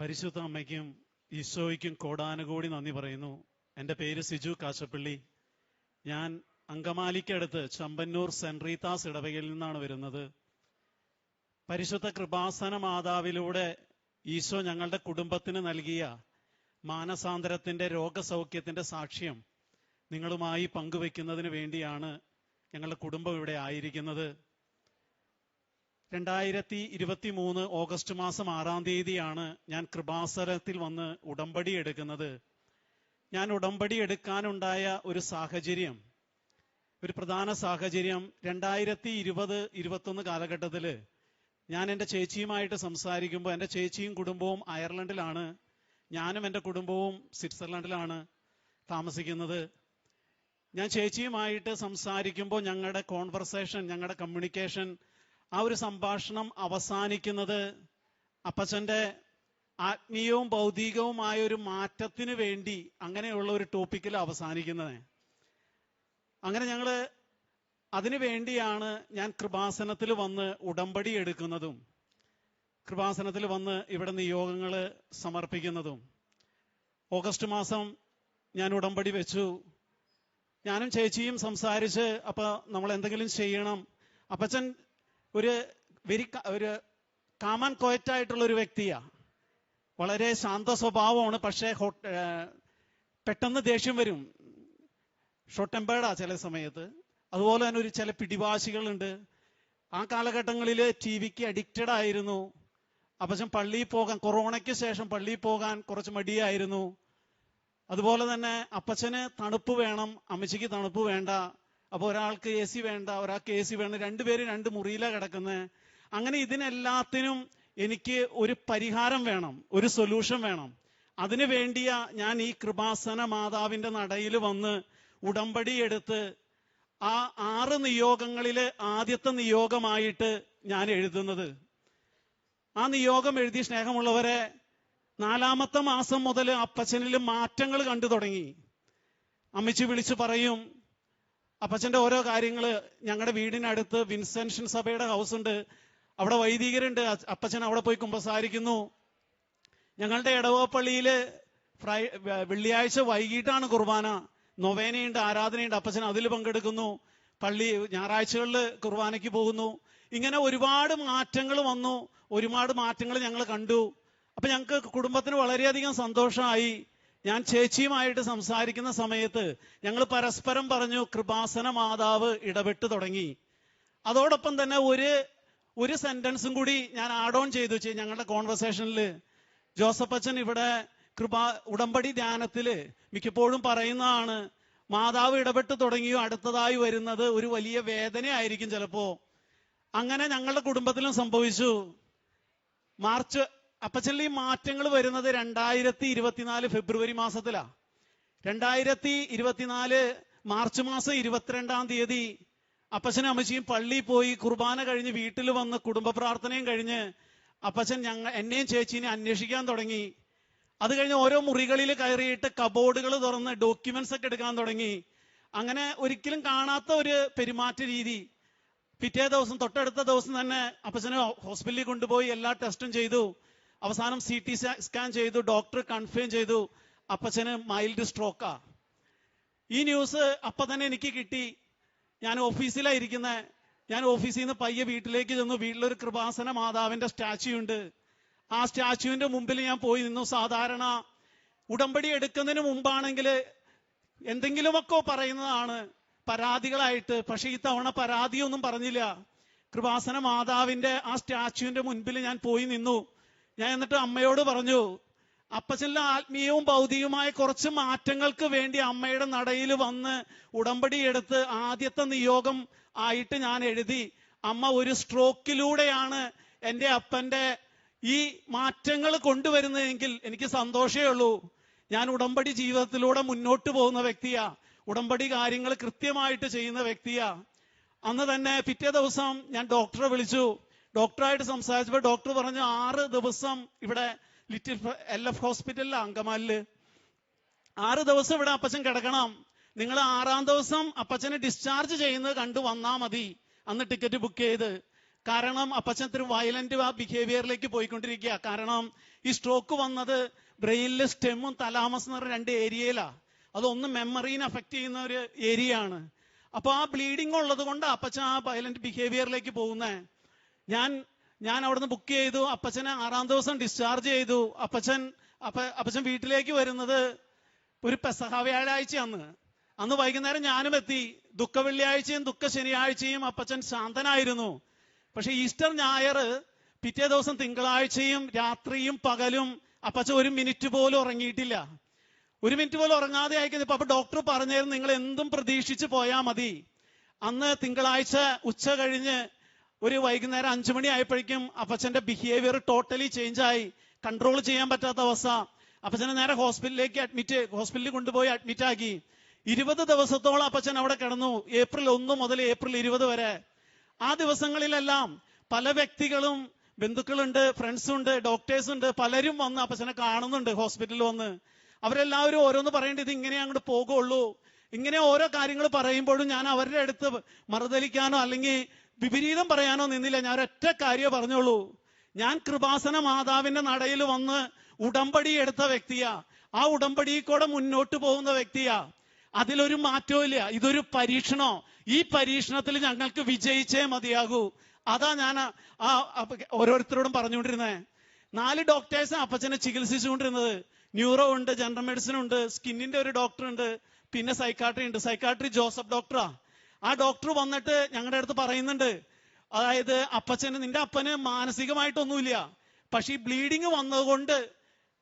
പരിശുദ്ധ അമ്മയ്ക്കും ഈശോയ്ക്കും കോടാനുകോടി നന്ദി പറയുന്നു. എന്റെ പേര് സിജു കാശപ്പള്ളി. ഞാൻ അങ്കമാലിക്കടുത്ത് ചമ്പന്നൂർ സെന്റ് റീതാസ് ഇടവകയിൽ നിന്നാണ് വരുന്നത്. പരിശുദ്ധ കൃപാസന മാതാവിലൂടെ ഈശോ ഞങ്ങളുടെ കുടുംബത്തിന് നൽകിയ മാനസാന്തരത്തിന്റെ രോഗസൗഖ്യത്തിന്റെ സാക്ഷ്യം നിങ്ങളുമായി പങ്കുവയ്ക്കുന്നതിന് വേണ്ടിയാണ് ഞങ്ങളുടെ കുടുംബം ഇവിടെ ആയിരിക്കുന്നത്. രണ്ടായിരത്തി ഇരുപത്തി മൂന്ന് ഓഗസ്റ്റ് മാസം ആറാം തീയതിയാണ് ഞാൻ കൃപാസനത്തിൽ വന്ന് ഉടമ്പടി എടുക്കുന്നത്. ഞാൻ ഉടമ്പടി എടുക്കാനുണ്ടായ ഒരു സാഹചര്യം ഒരു പ്രധാന സാഹചര്യം രണ്ടായിരത്തി ഇരുപത് ഇരുപത്തൊന്ന് കാലഘട്ടത്തിൽ ഞാൻ എന്റെ ചേച്ചിയുമായിട്ട് സംസാരിക്കുമ്പോൾ എന്റെ ചേച്ചിയും കുടുംബവും അയർലൻഡിലാണ്. ഞാനും എന്റെ കുടുംബവും സ്വിറ്റ്സർലൻഡിലാണ് താമസിക്കുന്നത്. ഞാൻ ചേച്ചിയുമായിട്ട് സംസാരിക്കുമ്പോൾ ഞങ്ങളുടെ കോൺവെർസേഷൻ ഞങ്ങളുടെ കമ്മ്യൂണിക്കേഷൻ ആ ഒരു സംഭാഷണം അവസാനിക്കുന്നത് അപ്പച്ചന്റെ ആത്മീയവും ഭൗതികവുമായ ഒരു മാറ്റത്തിന് വേണ്ടി അങ്ങനെയുള്ള ഒരു ടോപ്പിക്കിൽ അവസാനിക്കുന്നത്. അങ്ങനെ ഞങ്ങൾ അതിനു വേണ്ടിയാണ് ഞാൻ കൃപാസനത്തിൽ വന്ന് ഉടമ്പടി എടുക്കുന്നതും കൃപാസനത്തിൽ വന്ന് ഇവിടെ നിയോഗങ്ങൾ സമർപ്പിക്കുന്നതും. ഓഗസ്റ്റ് മാസം ഞാൻ ഉടമ്പടി വെച്ചു. ഞാനും ചേച്ചിയും സംസാരിച്ച് അപ്പൊ നമ്മൾ എന്തെങ്കിലും ചെയ്യണം. അപ്പച്ചൻ ഒരു വെരി ഒരു കാമൻ കോയറ്റായിട്ടുള്ള ഒരു വ്യക്തിയാ. വളരെ ശാന്ത സ്വഭാവമാണ് പക്ഷേ പെട്ടെന്ന് ദേഷ്യം വരും. ഷോർട്ട് ടെമ്പേർഡാ ചില സമയത്ത്. അതുപോലെ തന്നെ ഒരു ചില പിടിവാശികളുണ്ട്. ആ കാലഘട്ടങ്ങളിൽ ടി വിക്ക് അഡിക്റ്റഡ് ആയിരുന്നു. അപ്പം പള്ളിയിൽ പോകാൻ കൊറോണയ്ക്ക് ശേഷം പള്ളിയിൽ പോകാൻ കുറച്ച് മടിയായിരുന്നു. അതുപോലെ തന്നെ അപ്പച്ചന് തണുപ്പ് വേണം അമ്മച്ചിക്ക് തണുപ്പ് വേണ്ട. അപ്പൊ ഒരാൾക്ക് എ സി വേണ്ട ഒരാൾക്ക് എ സി വേണ്ട രണ്ടുപേരും രണ്ട് മുറിയിലാണ് കിടക്കുന്നത് അങ്ങനെ ഇതിനെല്ലാത്തിനും എനിക്ക് ഒരു പരിഹാരം വേണം ഒരു സൊല്യൂഷൻ വേണം. അതിനു വേണ്ടിയാ ഞാൻ ഈ കൃപാസന മാതാവിന്റെ നടയിൽ വന്ന് ഉടമ്പടി എടുത്ത് ആ ആറ് നിയോഗങ്ങളിലെ ആദ്യത്തെ നിയോഗമായിട്ട് ഞാൻ എഴുതുന്നത്. ആ നിയോഗം എഴുതി സ്നേഹമുള്ളവരെ നാലാമത്തെ മാസം മുതൽ അപ്പച്ചനിൽ മാറ്റങ്ങൾ കണ്ടു തുടങ്ങി. അമ്മച്ചി വിളിച്ചു പറയും അപ്പച്ചന്റെ ഓരോ കാര്യങ്ങൾ ഞങ്ങളുടെ വീടിനടുത്ത് വിൻസെൻഷൻ സഭയുടെ ഹൗസ് ഉണ്ട് അവിടെ വൈദികരുണ്ട്. അപ്പച്ചൻ അവിടെ പോയി കുമ്പസാരിക്കുന്നു. ഞങ്ങളുടെ ഇടവപ്പള്ളിയിൽ ഫ്രൈ വെള്ളിയാഴ്ച വൈകിട്ടാണ് കുർബാന. നൊവേനയുണ്ട് ആരാധനയുണ്ട്. അപ്പച്ചൻ അതിൽ പങ്കെടുക്കുന്നു. പള്ളി ഞായറാഴ്ചകളിൽ കുർബാനയ്ക്ക് പോകുന്നു. ഇങ്ങനെ ഒരുപാട് മാറ്റങ്ങൾ വന്നു. ഒരുപാട് മാറ്റങ്ങൾ ഞങ്ങൾ കണ്ടു. അപ്പൊ ഞങ്ങൾക്ക് കുടുംബത്തിന് വളരെയധികം സന്തോഷമായി ഞാൻ ചേച്ചിയുമായിട്ട് സംസാരിക്കുന്ന സമയത്ത് ഞങ്ങൾ പരസ്പരം പറഞ്ഞു കൃപാസന മാതാവ് ഇടപെട്ട് തുടങ്ങി. അതോടൊപ്പം തന്നെ ഒരു ഒരു സെന്റൻസും കൂടി ഞാൻ ആഡ് ഓൺ ചെയ്തു വെച്ച് ഞങ്ങളുടെ കോൺവെർസേഷനിൽ ജോസഫ് അച്ഛൻ ഇവിടെ കൃപാ ഉടമ്പടി ധ്യാനത്തിൽ മിക്കപ്പോഴും പറയുന്നതാണ് മാതാവ് ഇടപെട്ട് തുടങ്ങിയോ അടുത്തതായി വരുന്നത് ഒരു വലിയ വേദനയായിരിക്കും ചിലപ്പോ. അങ്ങനെ ഞങ്ങളുടെ കുടുംബത്തിലും സംഭവിച്ചു. മാർച്ച് അപ്പച്ചനിൽ ഈ മാറ്റങ്ങൾ വരുന്നത് രണ്ടായിരത്തി ഇരുപത്തിനാല് ഫെബ്രുവരി മാസത്തിലാ. രണ്ടായിരത്തി ഇരുപത്തിനാല് മാർച്ച് മാസം ഇരുപത്തിരണ്ടാം തീയതി അപ്പച്ചനും അമ്മച്ചിയും പള്ളിയിൽ പോയി കുർബാന കഴിഞ്ഞ് വീട്ടിൽ വന്ന് കുടുംബ പ്രാർത്ഥനയും കഴിഞ്ഞ് അപ്പച്ചൻ ഞങ്ങൾ എന്നെയും ചേച്ചീനെ അന്വേഷിക്കാൻ തുടങ്ങി. അത് കഴിഞ്ഞ് ഓരോ മുറികളിൽ കയറിയിട്ട് കബോർഡുകൾ തുറന്ന് ഡോക്യുമെന്റ്സ് ഒക്കെ എടുക്കാൻ തുടങ്ങി. അങ്ങനെ ഒരിക്കലും കാണാത്ത ഒരു പെരുമാറ്റ രീതി. പിറ്റേ ദിവസം തൊട്ടടുത്ത ദിവസം തന്നെ അപ്പച്ചനെ ഹോസ്പിറ്റലിൽ കൊണ്ടുപോയി എല്ലാ ടെസ്റ്റും ചെയ്തു. അവസാനം സി ടി സ്കാൻ ചെയ്തു ഡോക്ടർ കൺഫേം ചെയ്തു അപ്പച്ചന് മൈൽഡ് സ്ട്രോക്കാ ഈ ന്യൂസ് അപ്പൊ തന്നെ എനിക്ക് കിട്ടി. ഞാൻ ഓഫീസിലായിരിക്കുന്നത് ഞാൻ ഓഫീസിൽ നിന്ന് പയ്യെ വീട്ടിലേക്ക് ചെന്നു. വീട്ടിലൊരു കൃപാസന മാതാവിന്റെ സ്റ്റാച്യു ഉണ്ട്. ആ സ്റ്റാച്യുവിന്റെ മുമ്പിൽ ഞാൻ പോയി നിന്നു. സാധാരണ ഉടമ്പടി എടുക്കുന്നതിന് മുമ്പാണെങ്കിൽ എന്തെങ്കിലുമൊക്കെ പറയുന്നതാണ് പരാതികളായിട്ട്. പക്ഷെ ഈ തവണ പരാതിയൊന്നും പറഞ്ഞില്ല. കൃപാസന മാതാവിന്റെ ആ സ്റ്റാച്യുവിന്റെ മുൻപിൽ ഞാൻ പോയി നിന്നു. ഞാൻ എന്നിട്ട് അമ്മയോട് പറഞ്ഞു അപ്പച്ചനിലെ ആത്മീയവും ഭൗതികവുമായ കുറച്ച് മാറ്റങ്ങൾക്ക് വേണ്ടി അമ്മയുടെ നടയിൽ വന്ന് ഉടമ്പടി എടുത്ത് ആദ്യത്തെ നിയോഗം ആയിട്ട് ഞാൻ എഴുതി. അമ്മ ഒരു സ്ട്രോക്കിലൂടെയാണ് എന്റെ അപ്പന്റെ ഈ മാറ്റങ്ങൾ കൊണ്ടുവരുന്നതെങ്കിൽ എനിക്ക് സന്തോഷമേ ഉള്ളൂ. ഞാൻ ഉടമ്പടി ജീവിതത്തിലൂടെ മുന്നോട്ട് പോകുന്ന വ്യക്തിയാ. ഉടമ്പടി കാര്യങ്ങൾ കൃത്യമായിട്ട് ചെയ്യുന്ന വ്യക്തിയാ. അന്ന് തന്നെ പിറ്റേ ദിവസം ഞാൻ ഡോക്ടറെ വിളിച്ചു. ഡോക്ടറായിട്ട് സംസാരിച്ചപ്പോൾ ഡോക്ടർ പറഞ്ഞു ആറ് ദിവസം ഇവിടെ ലിറ്റിൽ എൽ എഫ് ഹോസ്പിറ്റലിലെ അങ്കമാലിൽ ആറ് ദിവസം ഇവിടെ അപ്പച്ചൻ കിടക്കണം. നിങ്ങൾ ആറാം ദിവസം അപ്പച്ചനെ ഡിസ്ചാർജ് ചെയ്യുന്നത് കണ്ടു വന്നാ മതി. അന്ന് ടിക്കറ്റ് ബുക്ക് ചെയ്ത്. കാരണം അപ്പച്ചൻ ഇത്തിരി വയലന്റ് ആ ബിഹേവിയറിലേക്ക് പോയിക്കൊണ്ടിരിക്കുക കാരണം ഈ സ്ട്രോക്ക് വന്നത് ബ്രെയിനിലെ സ്റ്റെമ്മും തലാമസ് എന്ന് പറഞ്ഞ രണ്ട് ഏരിയയിലാ. അതൊന്ന് മെമ്മറീനെ അഫക്റ്റ് ചെയ്യുന്ന ഒരു ഏരിയ ആണ് അപ്പൊ ആ ബ്ലീഡിംഗ് ഉള്ളത് കൊണ്ട് അപ്പച്ചൻ ആ വയലന്റ് ബിഹേവിയറിലേക്ക് പോകുന്നേ. ഞാൻ ഞാൻ അവിടുന്ന് ബുക്ക് ചെയ്തു. അപ്പച്ചനെ ആറാം ദിവസം ഡിസ്ചാർജ് ചെയ്തു. അപ്പച്ചൻ അപ്പ അപ്പച്ചൻ വീട്ടിലേക്ക് വരുന്നത് ഒരു പെസഹ വ്യാഴാഴ്ച അന്ന് വൈകുന്നേരം ഞാനും എത്തി. ദുഃഖ വെള്ളിയാഴ്ചയും ദുഃഖ ശനിയാഴ്ചയും അപ്പച്ചൻ ശാന്തനായിരുന്നു. പക്ഷെ ഈസ്റ്റർ ഞായർ പിറ്റേ ദിവസം തിങ്കളാഴ്ചയും രാത്രിയും പകലും അപ്പച്ച ഒരു മിനിറ്റ് പോലും ഉറങ്ങിയിട്ടില്ല. ഒരു മിനിറ്റ് പോലും ഉറങ്ങാതെ അയക്കുന്നത് അപ്പൊ ഡോക്ടർ പറഞ്ഞായിരുന്നു നിങ്ങൾ എന്തും പ്രതീക്ഷിച്ച് പോയാൽ മതി. അന്ന് തിങ്കളാഴ്ച ഉച്ച കഴിഞ്ഞ് ഒരു വൈകുന്നേരം അഞ്ചു മണി ആയപ്പോഴേക്കും അപ്പച്ചന്റെ ബിഹേവിയർ ടോട്ടലി ചേഞ്ച് ആയി. കൺട്രോൾ ചെയ്യാൻ പറ്റാത്ത അവസ്ഥ. അപ്പച്ചനെ നേരെ ഹോസ്പിറ്റലിലേക്ക് അഡ്മിറ്റ് ഹോസ്പിറ്റലിൽ കൊണ്ടുപോയി അഡ്മിറ്റ് ആക്കി. ഇരുപത് ദിവസത്തോളം അപ്പച്ചൻ അവിടെ കിടന്നു. ഏപ്രിൽ ഒന്ന് മുതൽ ഏപ്രിൽ ഇരുപത് വരെ. ആ ദിവസങ്ങളിലെല്ലാം പല വ്യക്തികളും ബന്ധുക്കളുണ്ട് ഫ്രണ്ട്സ് ഉണ്ട് ഡോക്ടേഴ്സ് ഉണ്ട് പലരും വന്ന് അപ്പച്ചനെ കാണുന്നുണ്ട് ഹോസ്പിറ്റലിൽ വന്ന്. അവരെല്ലാവരും ഓരോന്ന് പറയേണ്ടത് ഇങ്ങനെ അങ്ങോട്ട് പോകുള്ളൂ. ഇങ്ങനെ ഓരോ കാര്യങ്ങൾ പറയുമ്പോഴും ഞാൻ അവരുടെ അടുത്ത് മറുതലിക്കാനോ അല്ലെങ്കിൽ വിപരീതം പറയാനോ നിന്നില്ല. ഞാൻ ഒരൊറ്റ കാര്യമേ പറഞ്ഞോളൂ ഞാൻ കൃപാസന മാതാവിന്റെ നടയിൽ വന്ന് ഉടമ്പടി എടുത്ത വ്യക്തിയാ. ആ ഉടമ്പടി കൂടെ മുന്നോട്ട് പോകുന്ന വ്യക്തിയാ. അതിലൊരു മാറ്റവും ഇല്ല. ഇതൊരു പരീക്ഷണോ? ഈ പരീക്ഷണത്തിൽ ഞങ്ങൾക്ക് വിജയിച്ചേ മതിയാകൂ. അതാ ഞാൻ ആ- ഓരോരുത്തരോടും പറഞ്ഞുകൊണ്ടിരുന്നേ. നാല് ഡോക്ടേഴ്സ് അപ്പച്ചനെ ചികിത്സിച്ചുകൊണ്ടിരുന്നത്. ന്യൂറോ ഉണ്ട് ജനറൽ മെഡിസിൻ ഉണ്ട് സ്കിന്നിന്റെ ഒരു ഡോക്ടർ ഉണ്ട്. പിന്നെ സൈക്കാട്രി ഉണ്ട്. സൈക്കാട്രി ജോസഫ് ഡോക്ടറാ ആ. ഡോക്ടർ വന്നിട്ട് ഞങ്ങളുടെ അടുത്ത് പറയുന്നുണ്ട്. അതായത് അപ്പച്ചന് നിന്റെ അപ്പന് മാനസികമായിട്ടൊന്നുമില്ല. പക്ഷെ ഈ ബ്ലീഡിങ് വന്നതുകൊണ്ട്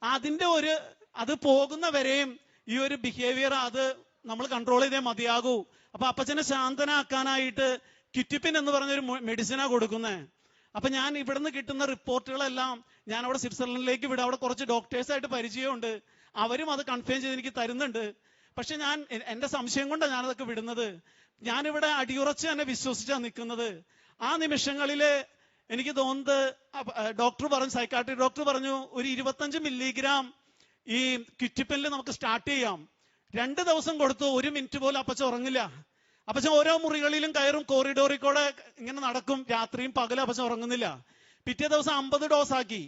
അതിന്റെ ഒരു അത് പോകുന്ന വരെയും ഈ ഒരു ബിഹേവിയർ അത് നമ്മൾ കൺട്രോൾ ചെയ്തേ മതിയാകൂ. അപ്പൊ അപ്പച്ചനെ ശാന്തനാക്കാനായിട്ട് കിറ്റിപ്പിൻ എന്ന് പറഞ്ഞൊരു മെഡിസിനാ കൊടുക്കുന്നത് അപ്പൊ ഞാൻ ഇവിടുന്ന് കിട്ടുന്ന റിപ്പോർട്ടുകളെല്ലാം ഞാൻ അവിടെ സ്വിറ്റ്സർലൻഡിലേക്ക് വിടും. അവിടെ കുറച്ച് ഡോക്ടേഴ്സായിട്ട് പരിചയമുണ്ട്. അവരും അത് കൺഫേം ചെയ്ത് എനിക്ക് തരുന്നുണ്ട്. പക്ഷെ ഞാൻ എന്റെ സംശയം കൊണ്ടാണ് ഞാനതൊക്കെ വിടുന്നത്. ഞാനിവിടെ അടിയുറച്ച് തന്നെ വിശ്വസിച്ചാണ് നിൽക്കുന്നത് ആ നിമിഷങ്ങളിൽ എനിക്ക് തോന്നുന്നത് ഡോക്ടർ പറഞ്ഞു സൈക്കാട്രി ഡോക്ടർ പറഞ്ഞു ഒരു ഇരുപത്തഞ്ച് മില്ലിഗ്രാം ഈ കിറ്റിപ്പനിൽ നമുക്ക് സ്റ്റാർട്ട് ചെയ്യാം. രണ്ട് ദിവസം കൊടുത്തു ഒരു മിനിറ്റ് പോലും അപ്പച്ച ഉറങ്ങില്ല. അപ്പച്ച ഓരോ മുറികളിലും കയറും കോറിഡോറിൽ കൂടെ ഇങ്ങനെ നടക്കും. രാത്രിയും പകലും അപ്പച്ച ഉറങ്ങുന്നില്ല. പിറ്റേ ദിവസം അമ്പത് ഡോസ് ആക്കി.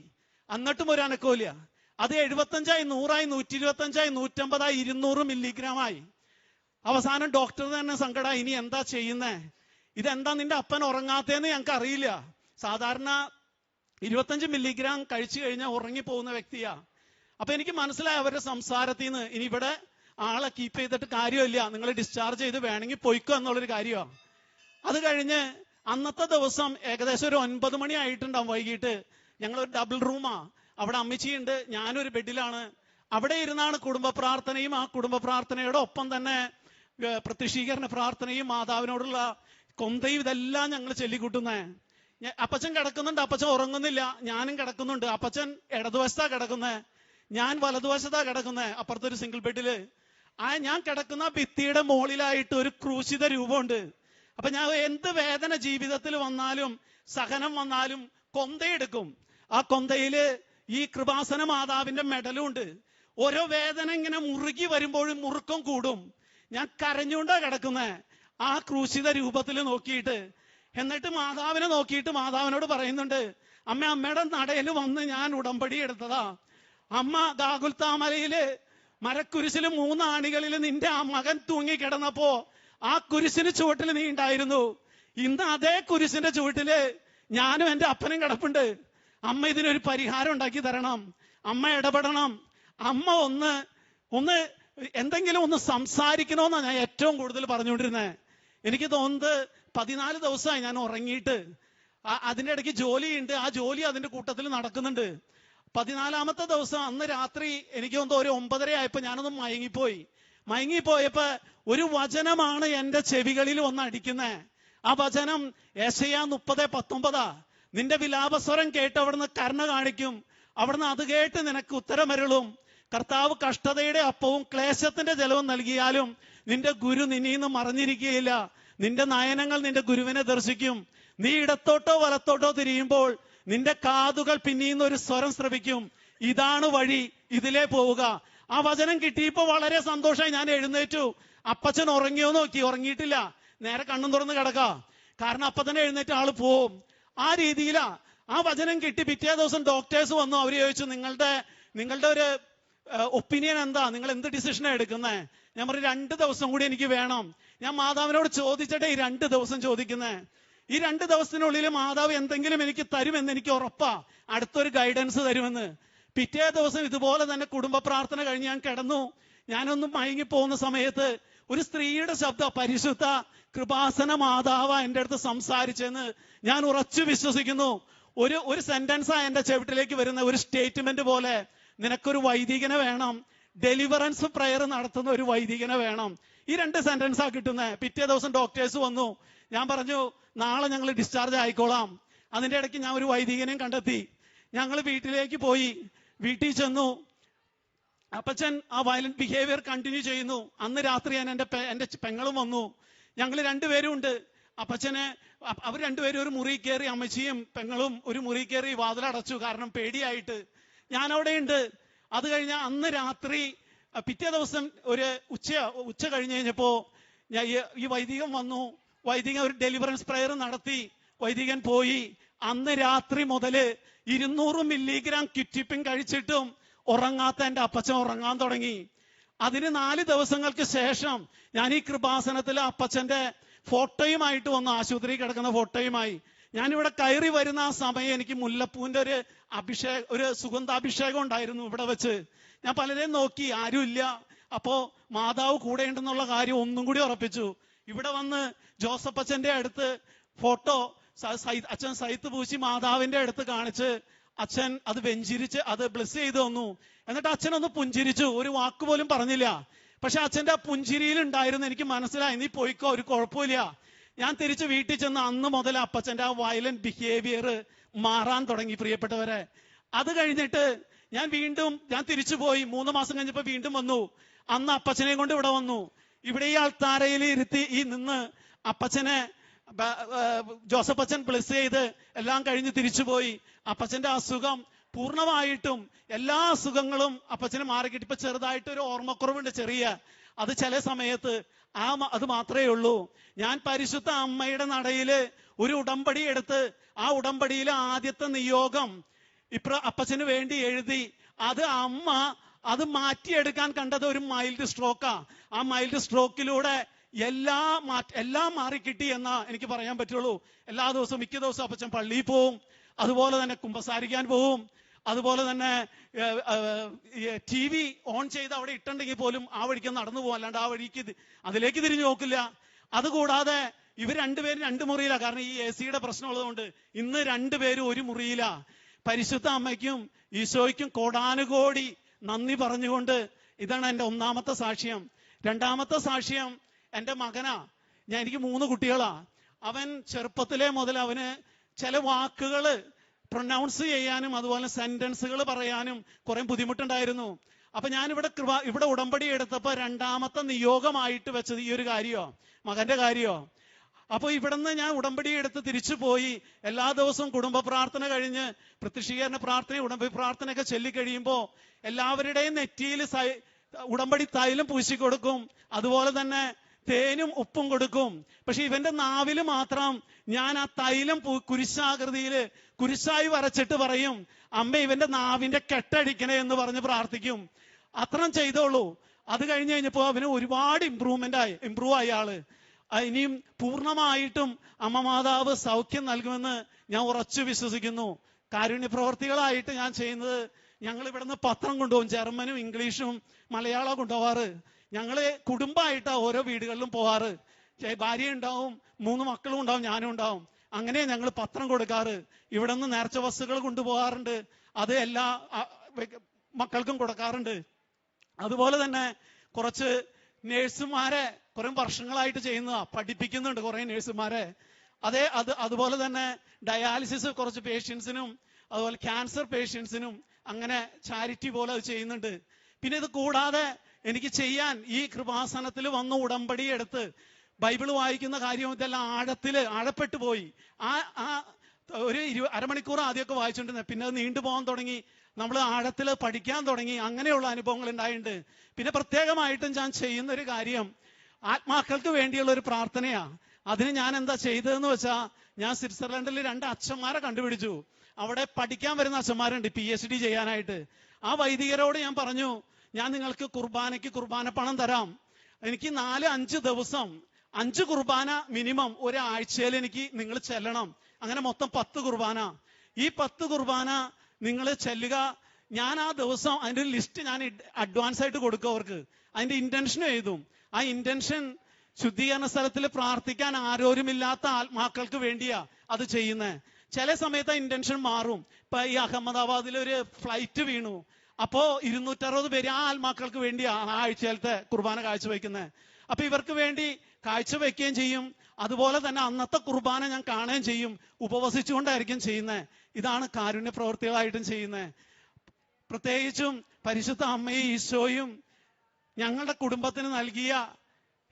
എന്നിട്ടും ഒരു അനക്കമില്ല അത് എഴുപത്തഞ്ചായി നൂറായി നൂറ്റി ഇരുപത്തഞ്ചായി നൂറ്റമ്പതായി ഇരുന്നൂറ് മില്ലിഗ്രാം ആയി അവസാനം ഡോക്ടർ തന്നെ സങ്കട ഇനി എന്താ ചെയ്യുന്നേ? ഇതെന്താ നിന്റെ അപ്പൻ ഉറങ്ങാത്തേന്ന് ഞങ്ങൾക്ക് അറിയില്ല. സാധാരണ ഇരുപത്തഞ്ച് മില്ലിഗ്രാം കഴിച്ചു കഴിഞ്ഞാൽ ഉറങ്ങിപ്പോകുന്ന വ്യക്തിയാ. അപ്പൊ എനിക്ക് മനസ്സിലായി അവരുടെ സംസാരത്തിൽ നിന്ന് ഇനി ഇവിടെ ആളെ കീപ്പ് ചെയ്തിട്ട് കാര്യമില്ല. നിങ്ങൾ ഡിസ്ചാർജ് ചെയ്ത് വേണമെങ്കിൽ പൊയ്ക്കോ എന്നുള്ളൊരു കാര്യമാണ് അത് കഴിഞ്ഞ് അന്നത്തെ ദിവസം ഏകദേശം ഒരു ഒൻപത് മണി ആയിട്ടുണ്ടാവും വൈകിട്ട്. ഞങ്ങൾ ഒരു ഡബിൾ റൂമാ അവിടെ അമ്മച്ചിയുണ്ട് ഞാനൊരു ബെഡിലാണ്. അവിടെ ഇരുന്നാണ് കുടുംബ പ്രാർത്ഥനയും ആ കുടുംബ പ്രാർത്ഥനയുടെ ഒപ്പം തന്നെ പ്രത്യക്ഷീകരണ പ്രാർത്ഥനയും മാതാവിനോടുള്ള കൊന്തയും ഇതെല്ലാം ഞങ്ങൾ ചൊല്ലിക്കൂട്ടുന്നേ. അപ്പച്ചൻ കിടക്കുന്നുണ്ട് അപ്പച്ചൻ ഉറങ്ങുന്നില്ല. ഞാനും കിടക്കുന്നുണ്ട്. അപ്പച്ചൻ ഇടതുവശത്താ കിടക്കുന്നേ. ഞാൻ വലതുവശത്താ കിടക്കുന്നേ അപ്പുറത്തൊരു സിംഗിൾ ബെഡിൽ ആ ഞാൻ കിടക്കുന്ന ഭിത്തിയുടെ മുകളിലായിട്ട് ഒരു ക്രൂശിത രൂപമുണ്ട്. അപ്പൊ ഞാൻ എന്ത് വേദന ജീവിതത്തിൽ വന്നാലും സഹനം വന്നാലും കൊന്തയെടുക്കും. ആ കൊന്തയിൽ ഈ കൃപാസന മാതാവിന്റെ മെഡലും ഉണ്ട് ഓരോ വേദന ഇങ്ങനെ മുറുകി വരുമ്പോഴും മുറുക്കം കൂടും. ഞാൻ കരഞ്ഞുകൊണ്ടാ കിടക്കുന്നത് ആ ക്രൂശിത രൂപത്തിൽ നോക്കിയിട്ട്. എന്നിട്ട് മാതാവിനെ നോക്കിയിട്ട് മാതാവിനോട് പറയുന്നുണ്ട് അമ്മ അമ്മയുടെ നടയിൽ വന്ന് ഞാൻ ഉടമ്പടി എടുത്തതാ. അമ്മ ദാകുൽത്താമലയിൽ മരക്കുരിശിൽ മൂന്നാണികളിൽ നിന്റെ ആ മകൻ തൂങ്ങി കിടന്നപ്പോ ആ കുരിശിന് ചുവട്ടിൽ നീ ഉണ്ടായിരുന്നു. ഇന്ന് അതേ കുരിശിന്റെ ചുവട്ടിൽ ഞാനും എന്റെ അപ്പനും കിടപ്പുണ്ട്. അമ്മ ഇതിനൊരു പരിഹാരം ഉണ്ടാക്കി തരണം. അമ്മ ഇടപെടണം. അമ്മ ഒന്ന് ഒന്ന് എന്തെങ്കിലും ഒന്ന് സംസാരിക്കണമെന്നാണ് ഞാൻ ഏറ്റവും കൂടുതൽ പറഞ്ഞുകൊണ്ടിരുന്നത് എനിക്ക് തോന്നുന്നത് പതിനാല് ദിവസമായി ഞാൻ ഉറങ്ങിയിട്ട് അതിന്റെ ഇടയ്ക്ക് ജോലിയുണ്ട്. ആ ജോലി അതിന്റെ കൂട്ടത്തിൽ നടക്കുന്നുണ്ട്. പതിനാലാമത്തെ ദിവസം അന്ന് രാത്രി എനിക്ക് തോന്നുന്നു ഒരു ഒമ്പതര ആയപ്പോ ഞാനൊന്ന് മയങ്ങിപ്പോയി. മയങ്ങിപ്പോയപ്പോ ഒരു വചനമാണ് എന്റെ ചെവികളിൽ ഒന്ന് അടിക്കുന്നത് ആ വചനം ഏശയ മുപ്പത് പത്തൊമ്പതാ. നിന്റെ വിലാപസ്വരം കേട്ട് അവിടുന്ന് കരുണ കാണിക്കും. അവിടുന്ന് അത് കേട്ട് നിനക്ക് ഉത്തരമരുളും. കർത്താവ് കഷ്ടതയുടെ അപ്പവും ക്ലേശത്തിന്റെ ജലവും നൽകിയാലും നിന്റെ ഗുരു നിന്നീന്ന് മറഞ്ഞിരിക്കുകയില്ല. നിന്റെ നയനങ്ങൾ നിന്റെ ഗുരുവിനെ ദർശിക്കും. നീ ഇടത്തോട്ടോ വലത്തോട്ടോ തിരിയുമ്പോൾ നിന്റെ കാതുകൾ പിന്നീന്ന് ഒരു സ്വരം ശ്രവിക്കും ഇതാണ് വഴി ഇതിലേ പോവുക. ആ വചനം കിട്ടിയപ്പോ വളരെ സന്തോഷമായി ഞാൻ എഴുന്നേറ്റു. അപ്പച്ചൻ ഉറങ്ങിയോ നോക്കി ഉറങ്ങിയിട്ടില്ല. നേരെ കണ്ണും തുറന്ന് കിടക്കാം. കാരണം അപ്പൊ തന്നെ എഴുന്നേറ്റ് ആൾ പോവും. ആ രീതിയിലാ. ആ വചനം കിട്ടി. പിറ്റേ ദിവസം ഡോക്ടേഴ്സ് വന്നു. അവർ ചോദിച്ചു നിങ്ങളുടെ നിങ്ങളുടെ ഒരു ഒപ്പീനിയൻ എന്താ? നിങ്ങൾ എന്ത് ഡിസിഷനാണ് എടുക്കുന്നത് ഞാൻ പറഞ്ഞു രണ്ട് ദിവസം കൂടി എനിക്ക് വേണം. ഞാൻ മാതാവിനോട് ചോദിച്ചിട്ടേ ഈ രണ്ട് ദിവസം ചോദിക്കുന്നേ. ഈ രണ്ട് ദിവസത്തിനുള്ളിൽ മാതാവ് എന്തെങ്കിലും എനിക്ക് തരുമെന്ന് എനിക്ക് ഉറപ്പാ. അടുത്തൊരു ഗൈഡൻസ് തരുമെന്ന്. പിറ്റേ ദിവസം ഇതുപോലെ തന്നെ കുടുംബ പ്രാർത്ഥന കഴിഞ്ഞ് ഞാൻ കിടന്നു. ഞാനൊന്ന് മയങ്ങി പോകുന്ന സമയത്ത് ഒരു സ്ത്രീയുടെ ശബ്ദം പരിശുദ്ധ കൃപാസന മാതാവ എന്റെ അടുത്ത് സംസാരിച്ചെന്ന് ഞാൻ ഉറച്ചു വിശ്വസിക്കുന്നു. ഒരു ഒരു സെന്റൻസാ എന്റെ ചെവിട്ടിലേക്ക് വരുന്ന ഒരു സ്റ്റേറ്റ്മെന്റ് പോലെ നിനക്കൊരു വൈദികനെ വേണം. ഡെലിവറൻസ് പ്രയർ നടത്തുന്ന ഒരു വൈദികനെ വേണം. ഈ രണ്ട് സെന്റൻസാ കിട്ടുന്നത് പിറ്റേ ദിവസം ഡോക്ടേഴ്സ് വന്നു. ഞാൻ പറഞ്ഞു നാളെ ഞങ്ങൾ ഡിസ്ചാർജ് ആയിക്കോളാം. അതിന്റെ ഇടയ്ക്ക് ഞാൻ ഒരു വൈദികനെയും കണ്ടെത്തി. ഞങ്ങൾ വീട്ടിലേക്ക് പോയി. വീട്ടിൽ ചെന്നു. അപ്പച്ചൻ ആ വയലന്റ് ബിഹേവിയർ കണ്ടിന്യൂ ചെയ്യുന്നു. അന്ന് രാത്രി ഞാൻ എന്റെ എന്റെ പെങ്ങളും വന്നു. ഞങ്ങൾ രണ്ടുപേരും ഉണ്ട്. അപ്പച്ചനെ അവർ രണ്ടുപേരും ഒരു മുറി കയറി അമ്മച്ചിയും പെങ്ങളും ഒരു മുറി കയറി വാതിലടച്ചു. കാരണം പേടിയായിട്ട്. ഞാൻ അവിടെ ഉണ്ട് അത് കഴിഞ്ഞ അന്ന് രാത്രി പിറ്റേ ദിവസം ഒരു ഉച്ച ഉച്ച കഴിഞ്ഞ് കഴിഞ്ഞപ്പോ ഞാൻ ഈ വൈദികൻ വന്നു. വൈദികൻ ഒരു ഡെലിവറൻസ് പ്രയർ നടത്തി. വൈദികൻ പോയി. അന്ന് രാത്രി മുതൽ ഇരുന്നൂറ് മില്ലിഗ്രാം കിറ്റിപ്പിൻ കഴിച്ചിട്ടും ഉറങ്ങാത്ത എന്റെ അപ്പച്ചൻ ഉറങ്ങാൻ തുടങ്ങി. അതിന് നാല് ദിവസങ്ങൾക്ക് ശേഷം ഞാൻ ഈ കൃപാസനത്തിൽ അപ്പച്ചന്റെ ഫോട്ടോയുമായിട്ട് വന്നു ആശുപത്രി കിടക്കുന്ന ഫോട്ടോയുമായി. ഞാനിവിടെ കയറി വരുന്ന ആ സമയം എനിക്ക് മുല്ലപ്പൂവിന്റെ ഒരു അഭിഷേക ഒരു സുഗന്ധാഭിഷേകം ഉണ്ടായിരുന്നു ഇവിടെ വെച്ച്. ഞാൻ പലരെയും നോക്കി ആരുമില്ല. അപ്പോ മാതാവ് കൂടെ ഉണ്ടെന്നുള്ള കാര്യം ഒന്നും കൂടി ഉറപ്പിച്ചു. ഇവിടെ വന്ന് ജോസഫ് അച്ഛന്റെ അടുത്ത് ഫോട്ടോ അച്ഛൻ സൈത്ത് പൂശി മാതാവിന്റെ അടുത്ത് കാണിച്ച് അച്ഛൻ അത് വെഞ്ചിരിച്ച് അത് ബ്ലസ് ചെയ്ത് തന്നു. എന്നിട്ട് അച്ഛൻ ഒന്ന് പുഞ്ചിരിച്ചു. ഒരു വാക്ക് പോലും പറഞ്ഞില്ല. പക്ഷെ അച്ഛന്റെ ആ പുഞ്ചിരിയിൽ ഉണ്ടായിരുന്നു. എനിക്ക് മനസ്സിലായി. നീ പോയിക്കോ ഒരു കുഴപ്പമില്ല. ഞാൻ തിരിച്ച് വീട്ടിൽ ചെന്ന് അന്ന് മുതൽ അപ്പച്ചന്റെ ആ വയലന്റ് ബിഹേവിയർ മാറാൻ തുടങ്ങി പ്രിയപ്പെട്ടവരെ. അത് കഴിഞ്ഞിട്ട് ഞാൻ വീണ്ടും ഞാൻ തിരിച്ചു പോയി. മൂന്ന് മാസം കഴിഞ്ഞപ്പോൾ വീണ്ടും വന്നു. അന്ന് അപ്പച്ചനെ കൊണ്ട് ഇവിടെ വന്നു. ഇവിടെ ഈ ആൾത്താരയിൽ ഇരുത്തി ഈ നിന്ന് അപ്പച്ചനെ ജോസഫ് അച്ഛൻ പ്ലസ് ചെയ്ത് എല്ലാം കഴിഞ്ഞ് തിരിച്ചുപോയി അപ്പച്ചന്റെ അസുഖം പൂർണമായിട്ടും എല്ലാ അസുഖങ്ങളും അപ്പച്ചന് മാറിക്കിട്ടി. ഇപ്പൊ ചെറുതായിട്ട് ഒരു ഓർമ്മക്കുറവുണ്ട് ചെറിയ. അത് ചില സമയത്ത് ആ അത് മാത്രമേ ഉള്ളൂ. ഞാൻ പരിശുദ്ധ അമ്മയുടെ നടയിൽ ഒരു ഉടമ്പടി എടുത്ത് ആ ഉടമ്പടിയിലെ ആദ്യത്തെ നിയോഗം ഇപ്ര അപ്പച്ചന് വേണ്ടി എഴുതി. അത് അമ്മ അത് മാറ്റിയെടുക്കാൻ കണ്ടത് ഒരു മൈൽഡ് സ്ട്രോക്കാ ആ. മൈൽഡ് സ്ട്രോക്കിലൂടെ എല്ലാ മാറ്റ എല്ലാം മാറിക്കിട്ടി എന്നാ എനിക്ക് പറയാൻ പറ്റുള്ളൂ. എല്ലാ ദിവസവും മിക്ക ദിവസവും അപ്പച്ചൻ പള്ളിയിൽ പോവും. അതുപോലെ തന്നെ കുമ്പസാരിക്കാൻ പോവും. അതുപോലെ തന്നെ ടി വി ഓൺ ചെയ്ത് അവിടെ ഇട്ടുണ്ടെങ്കിൽ പോലും ആ വഴിക്ക് നടന്നു പോകും അല്ലാണ്ട് ആ വഴിക്ക് അതിലേക്ക് തിരിഞ്ഞു നോക്കില്ല. അതുകൂടാതെ ഇവർ രണ്ടുപേരും രണ്ട് മുറിയിലാ. കാരണം ഈ എ സിയുടെ പ്രശ്നമുള്ളതുകൊണ്ട് ഇന്ന് രണ്ടുപേരും ഒരു മുറിയിലാ. പരിശുദ്ധ അമ്മയ്ക്കും ഈശോയ്ക്കും കോടാനുകോടി നന്ദി പറഞ്ഞുകൊണ്ട് ഇതാണ് എന്റെ ഒന്നാമത്തെ സാക്ഷ്യം. രണ്ടാമത്തെ സാക്ഷ്യം എന്റെ മകനാ ഞാൻ എനിക്ക് മൂന്ന് കുട്ടികളാ. അവൻ ചെറുപ്പത്തിലെ മുതൽ അവന് ചില വാക്കുകൾ പ്രൊനൗൺസ് ചെയ്യാനും അതുപോലെ സെന്റൻസുകൾ പറയാനും കുറെ ബുദ്ധിമുട്ടുണ്ടായിരുന്നു. അപ്പൊ ഞാൻ ഇവിടെ കൃപ ഇവിടെ ഉടമ്പടി എടുത്തപ്പോ രണ്ടാമത്തെ നിയോഗമായിട്ട് വെച്ചത് ഈ ഒരു കാര്യോ മകന്റെ കാര്യോ. അപ്പൊ ഇവിടുന്ന് ഞാൻ ഉടമ്പടി എടുത്ത് തിരിച്ചു പോയി. എല്ലാ ദിവസവും കുടുംബ പ്രാർത്ഥന കഴിഞ്ഞ് പ്രത്യക്ഷീകരണ പ്രാർത്ഥന ഉടമ്പടി പ്രാർത്ഥനയൊക്കെ ചൊല്ലിക്കഴിയുമ്പോ എല്ലാവരുടെയും നെറ്റിയിൽ ഉടമ്പടി തൈലം പൂശിക്കൊടുക്കും. അതുപോലെ തന്നെ തേനും ഉപ്പും കൊടുക്കും. പക്ഷെ ഇവന്റെ നാവിൽ മാത്രം ഞാൻ ആ തൈലം കുരിശാകൃതിയിൽ കുരിശായി വരച്ചിട്ട് പറയും അമ്മ ഇവന്റെ നാവിന്റെ കെട്ടടിക്കണേ എന്ന് പറഞ്ഞ് പ്രാർത്ഥിക്കും. അത്രം ചെയ്തോളൂ. അത് കഴിഞ്ഞ് കഴിഞ്ഞപ്പോ അവന് ഒരുപാട് ഇമ്പ്രൂവ്മെന്റ് ആയി ഇമ്പ്രൂവ് ആയി ആൾ. ഇനിയും പൂർണമായിട്ടും അമ്മ മാതാവ് സൗഖ്യം നൽകുമെന്ന് ഞാൻ ഉറച്ചു വിശ്വസിക്കുന്നു. കാരുണ്യ പ്രവർത്തികളായിട്ട് ഞാൻ ചെയ്യുന്നത് ഞങ്ങൾ ഇവിടുന്ന് പത്രം കൊണ്ടുപോകും ജർമ്മനും ഇംഗ്ലീഷും മലയാളം കൊണ്ടുപോവാറ് ഞങ്ങൾ കുടുംബമായിട്ടാണ് ഓരോ വീടുകളിലും പോവാറ്. ഭാര്യ ഉണ്ടാവും മൂന്ന് മക്കളും ഉണ്ടാവും ഞാനും ഉണ്ടാവും. അങ്ങനെ ഞങ്ങൾ പത്രം കൊടുക്കാറ്. ഇവിടെ നിന്ന് നേർച്ച വസ്തുക്കൾ കൊണ്ടുപോകാറുണ്ട്. അത് എല്ലാ മക്കൾക്കും കൊടുക്കാറുണ്ട്. അതുപോലെ തന്നെ കുറച്ച് നേഴ്സുമാരെ കുറെ വർഷങ്ങളായിട്ട് ചെയ്യുന്നതാ. പഠിപ്പിക്കുന്നുണ്ട് കുറെ നേഴ്സുമാരെ. അതേ അത് അതുപോലെ തന്നെ ഡയാലിസിസ് കുറച്ച് പേഷ്യൻസിനും അതുപോലെ ക്യാൻസർ പേഷ്യൻസിനും അങ്ങനെ ചാരിറ്റി പോലെ അത് ചെയ്യുന്നുണ്ട്. പിന്നെ ഇത് കൂടാതെ എനിക്ക് ചെയ്യാൻ ഈ കൃപാസനത്തിൽ വന്ന് ഉടമ്പടി എടുത്ത് ബൈബിൾ വായിക്കുന്ന കാര്യം ഇതെല്ലാം ആഴത്തിൽ ആഴപ്പെട്ടു പോയി. ആ ആ ഒരു ഇരു അരമണിക്കൂർ ആദ്യമൊക്കെ വായിച്ചുകൊണ്ടിരുന്നത് പിന്നെ അത് നീണ്ടുപോകാൻ തുടങ്ങി. നമ്മൾ ആഴത്തിൽ പഠിക്കാൻ തുടങ്ങി. അങ്ങനെയുള്ള അനുഭവങ്ങൾ ഉണ്ടായിട്ടുണ്ട്. പിന്നെ പ്രത്യേകമായിട്ടും ഞാൻ ചെയ്യുന്ന ഒരു കാര്യം ആത്മാക്കൾക്ക് വേണ്ടിയുള്ള ഒരു പ്രാർത്ഥനയാ. അതിന് ഞാൻ എന്താ ചെയ്തതെന്ന് വെച്ചാ ഞാൻ സ്വിറ്റ്സർലൻഡിൽ രണ്ട് അച്ഛന്മാരെ കണ്ടുപിടിച്ചു. അവിടെ പഠിക്കാൻ വരുന്ന അച്ഛന്മാരുണ്ട്. പി എച്ച് ഡി ചെയ്യാനായിട്ട്. ആ വൈദികരോട് ഞാൻ പറഞ്ഞു ഞാൻ നിങ്ങൾക്ക് കുർബാനയ്ക്ക് കുർബാന പണം തരാം. എനിക്ക് നാല് അഞ്ച് ദിവസം അഞ്ച് കുർബാന മിനിമം ഒരാഴ്ചയിൽ എനിക്ക് നിങ്ങൾ ചെല്ലണം. അങ്ങനെ മൊത്തം പത്ത് കുർബാന. ഈ പത്ത് കുർബാന നിങ്ങൾ ചെല്ലുക. ഞാൻ ആ ദിവസം അതിന്റെ ഒരു ലിസ്റ്റ് ഞാൻ അഡ്വാൻസ് ആയിട്ട് കൊടുക്കും അവർക്ക്. അതിന്റെ ഇന്റൻഷൻ എഴുതും. ആ ഇന്റൻഷൻ ശുദ്ധീകരണ സ്ഥലത്തിൽ പ്രാർത്ഥിക്കാൻ ആരോരുമില്ലാത്ത ആത്മാക്കൾക്ക് വേണ്ടിയാ അത് ചെയ്യുന്നത്. ചില സമയത്ത് ആ ഇന്റൻഷൻ മാറും. ഇപ്പൊ ഈ അഹമ്മദാബാദിൽ ഒരു ഫ്ലൈറ്റ് വീണു. അപ്പോ ഇരുന്നൂറ്ററുപത് പേര് ആ ആത്മാക്കൾക്ക് വേണ്ടിയാണ് ആ ആഴ്ചയിലത്തെ കുർബാന കാഴ്ചവെക്കുന്നത് അപ്പൊ ഇവർക്ക് വേണ്ടി കാഴ്ചവെക്കുകയും ചെയ്യും. അതുപോലെ തന്നെ അന്നത്തെ കുർബാന ഞാൻ കാണുകയും ചെയ്യും. ഉപവസിച്ചുകൊണ്ടായിരിക്കും ചെയ്യുന്നത് ഇതാണ് കാരുണ്യ പ്രവൃത്തികളായിട്ടും ചെയ്യുന്നത് പ്രത്യേകിച്ചും പരിശുദ്ധ അമ്മയും ഈശോയും ഞങ്ങളുടെ കുടുംബത്തിന് നൽകിയ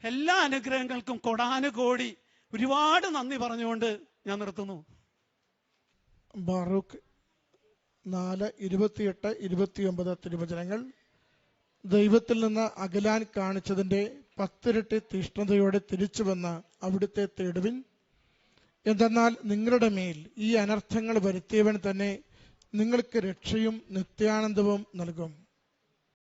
എല്ലാ അനുഗ്രഹങ്ങൾക്കും കൊടാനുകോടി ഒരുപാട് നന്ദി പറഞ്ഞുകൊണ്ട് ഞാൻ നിർത്തുന്നു. ബാറൂഖ് നാല് ഇരുപത്തിയെട്ട് ഇരുപത്തിയൊമ്പത് തിരുവചനങ്ങൾ. ദൈവത്തിൽ നിന്ന് അകലാൻ കാണിച്ചതിന്റെ പത്തിരട്ടി തീഷ്ണതയോടെ തിരിച്ചു വന്ന് അവിടുത്തെ തേടുവിൻ. എന്തെന്നാൽ നിങ്ങളുടെ മേൽ ഈ അനർത്ഥങ്ങൾ വരുത്തിയവൻ തന്നെ നിങ്ങൾക്ക് രക്ഷയും നിത്യാനന്ദവും നൽകും.